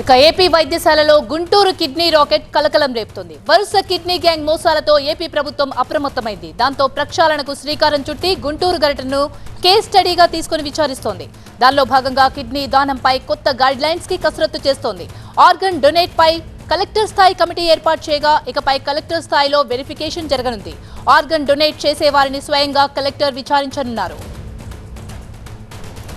ఇక ఏపీ వైద్యశాలలో Guntur kidney racket కలకలం రేపుతోంది. వరుస కిడ్నీ గ్యాంగ్ మోసాలతో ఏపీ ప్రభుత్వం అప్రమత్తమైంది. దాంతో ప్రక్షాళనకు శ్రీకారం చుట్టి గుంటూరు ఘటనను కేస్ స్టడీగా తీసుకుని విచారిస్తోంది. దానిలో భాగంగా కిడ్నీ దానంపై కొత్త గైడ్ లైన్స్కి కసరత్తు చేస్తోంది. ఆర్గన్ డొనేట్ పై కలెక్టర్ స్థాయి కమిటీ ఏర్పాటు చేయగా ఇకపై కలెక్టర్ స్థాయిలో వెరిఫికేషన్ జరగనుంది. ఆర్గన్ డొనేట్ చేసే వారిని స్వయంగా కలెక్టర్ విచారించనున్నారు.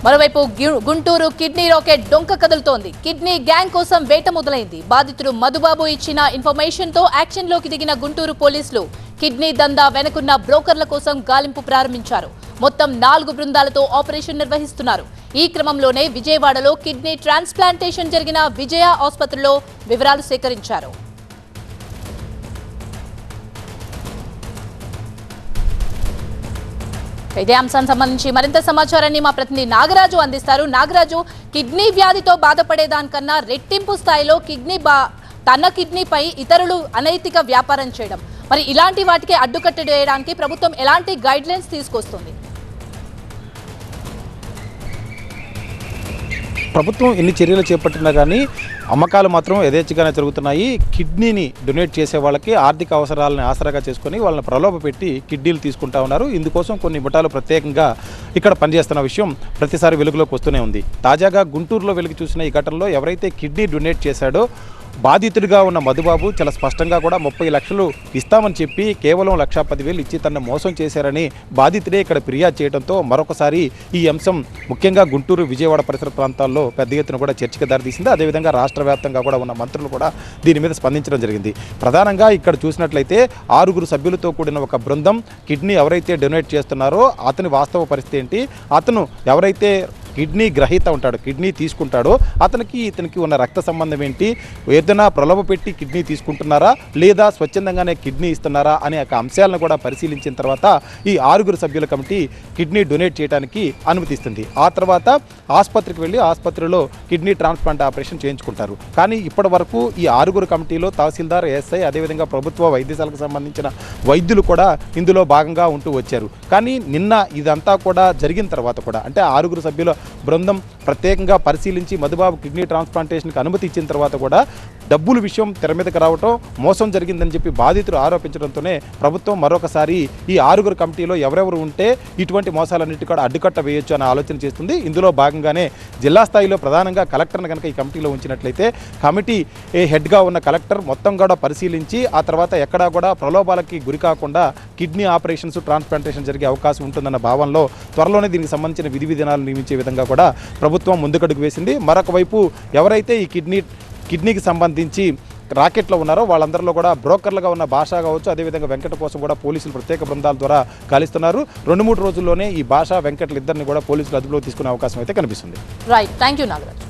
మరోవైపు గుంటూరు కిడ్నీ రాకెట్ డొంక కదులుతోంది. కిడ్నీ గ్యాంగ్ కోసం వేట మొదలైంది. బాధితుడు మధుబాబు ఇచ్చిన ఇన్ఫర్మేషన్తో యాక్షన్లోకి దిగిన గుంటూరు పోలీసులు కిడ్నీ దందా వెనుకున్న బ్రోకర్ల కోసం గాలింపు ప్రారంభించారు. మొత్తం నాలుగు బృందాలతో ఆపరేషన్ నిర్వహిస్తున్నారు. ఈ క్రమంలోనే విజయవాడలో కిడ్నీ ట్రాన్స్ప్లాంటేషన్ జరిగిన విజయ ఆసుపత్రిలో వివరాలు సేకరించారు. ఇదే అంశానికి సంబంధించి మరింత సమాచారాన్ని మా ప్రతినిధి నాగరాజు అందిస్తారు. నాగరాజు కిడ్నీ వ్యాధితో బాధపడేదానికన్నా రెట్టింపు స్థాయిలో కిడ్నీ బా తన కిడ్నీపై ఇతరులు అనైతిక వ్యాపారం చేయడం. మరి ఇలాంటి వాటికి అడ్డుకట్ట వేయడానికి ప్రభుత్వం ఎలాంటి గైడ్ లైన్స్ తీసుకొస్తుంది? ప్రభుత్వం ఎన్ని చర్యలు చేపట్టినా కానీ అమ్మకాలు మాత్రం యథేచ్ఛగానే జరుగుతున్నాయి. కిడ్నీని డొనేట్ చేసే వాళ్ళకి ఆర్థిక అవసరాలను ఆసరాగా చేసుకొని వాళ్ళని ప్రలోభ పెట్టి కిడ్నీలు తీసుకుంటా ఉన్నారు. ఇందుకోసం కొన్ని ముఠాలు ప్రత్యేకంగా ఇక్కడ పనిచేస్తున్న విషయం ప్రతిసారి వెలుగులోకి వస్తూనే ఉంది. తాజాగా గుంటూరులో వెలుగు చూసిన ఈ ఘటనలో ఎవరైతే కిడ్నీ డొనేట్ చేశాడో బాధితుడిగా ఉన్న మధుబాబు చాలా స్పష్టంగా కూడా ముప్పై లక్షలు ఇస్తామని చెప్పి కేవలం లక్షా పదివేలు ఇచ్చి తనను మోసం చేశారని బాధితుడే ఇక్కడ ఫిర్యాదు చేయడంతో మరొకసారి ఈ అంశం ముఖ్యంగా గుంటూరు విజయవాడ పరిసర ప్రాంతాల్లో పెద్ద ఎత్తున కూడా చర్చకు దారితీసింది. అదేవిధంగా రాష్ట్ర వ్యాప్తంగా కూడా ఉన్న మంత్రులు కూడా దీని మీద స్పందించడం జరిగింది. ప్రధానంగా ఇక్కడ చూసినట్లయితే ఆరుగురు సభ్యులతో కూడిన ఒక బృందం కిడ్నీ ఎవరైతే డొనేట్ చేస్తున్నారో అతని వాస్తవ పరిస్థితి ఏంటి? అతను ఎవరైతే కిడ్నీ గ్రహీత ఉంటాడు కిడ్నీ తీసుకుంటాడో. అతనికి ఇతనికి ఉన్న రక్త సంబంధం ఏంటి? ఏదైనా ప్రలోభ పెట్టి కిడ్నీ తీసుకుంటున్నారా? లేదా స్వచ్ఛందంగానే కిడ్నీ ఇస్తున్నారా? అనే ఒక అంశాలను కూడా పరిశీలించిన తర్వాత ఈ ఆరుగురు సభ్యుల కమిటీ కిడ్నీ డొనేట్ చేయడానికి అనుమతిస్తుంది. ఆ తర్వాత ఆసుపత్రికి వెళ్ళి ఆసుపత్రిలో కిడ్నీ ట్రాన్స్ప్లాంట్ ఆపరేషన్ చేయించుకుంటారు. కానీ ఇప్పటి వరకు ఈ ఆరుగురు కమిటీలో తహసీల్దార్ ఎస్ఐ అదేవిధంగా ప్రభుత్వ వైద్యశాలకు సంబంధించిన వైద్యులు కూడా ఇందులో భాగంగా ఉంటూ వచ్చారు. కానీ నిన్న ఇదంతా కూడా జరిగిన తర్వాత కూడా అంటే ఆరుగురు సభ్యుల బృందం ప్రత్యేకంగా పరిశీలించి మధుబాబు కిడ్నీ ట్రాన్స్ప్లాంటేషన్కి అనుమతి ఇచ్చిన తర్వాత కూడా డబ్బుల విషయం తెర మీదకి రావటం మోసం జరిగిందని చెప్పి బాధితులు ఆరోపించడంతోనే ప్రభుత్వం మరొకసారి ఈ ఆరుగురు కమిటీలో ఎవరెవరు ఉంటే ఇటువంటి మోసాలన్నిటి కూడా అడ్డుకట్ట వేయొచ్చు అనే ఆలోచన చేస్తుంది. ఇందులో భాగంగానే జిల్లా స్థాయిలో ప్రధానంగా కలెక్టర్ని కనుక ఈ కమిటీలో ఉంచినట్లయితే కమిటీ ఏ హెడ్గా ఉన్న కలెక్టర్ మొత్తం కూడా పరిశీలించి ఆ తర్వాత ఎక్కడా కూడా ప్రలోభాలకి గురి కాకుండా కిడ్నీ ఆపరేషన్స్ ట్రాన్స్ప్లాంటేషన్ జరిగే అవకాశం ఉంటుందన్న భావనలో త్వరలోనే దీనికి సంబంధించిన విధి విధానాలు నియమించే విధంగా కూడా ప్రభుత్వం ముందుకడుగు వేసింది. మరొక వైపు ఎవరైతే ఈ కిడ్నీ కిడ్నీకి సంబంధించి రాకెట్లో ఉన్నారో వాళ్ళందరిలో కూడా బ్రోకర్లుగా ఉన్న భాష కావచ్చు అదేవిధంగా వెంకట కోసం కూడా పోలీసులు ప్రత్యేక బృందాల ద్వారా కాలిస్తున్నారు రెండు మూడు రోజుల్లోనే ఈ భాష వెంకట్లు ఇద్దరిని కూడా పోలీసులు అదుపులో తీసుకునే అవకాశం అయితే కనిపిస్తుంది. Right thank you Nagaraj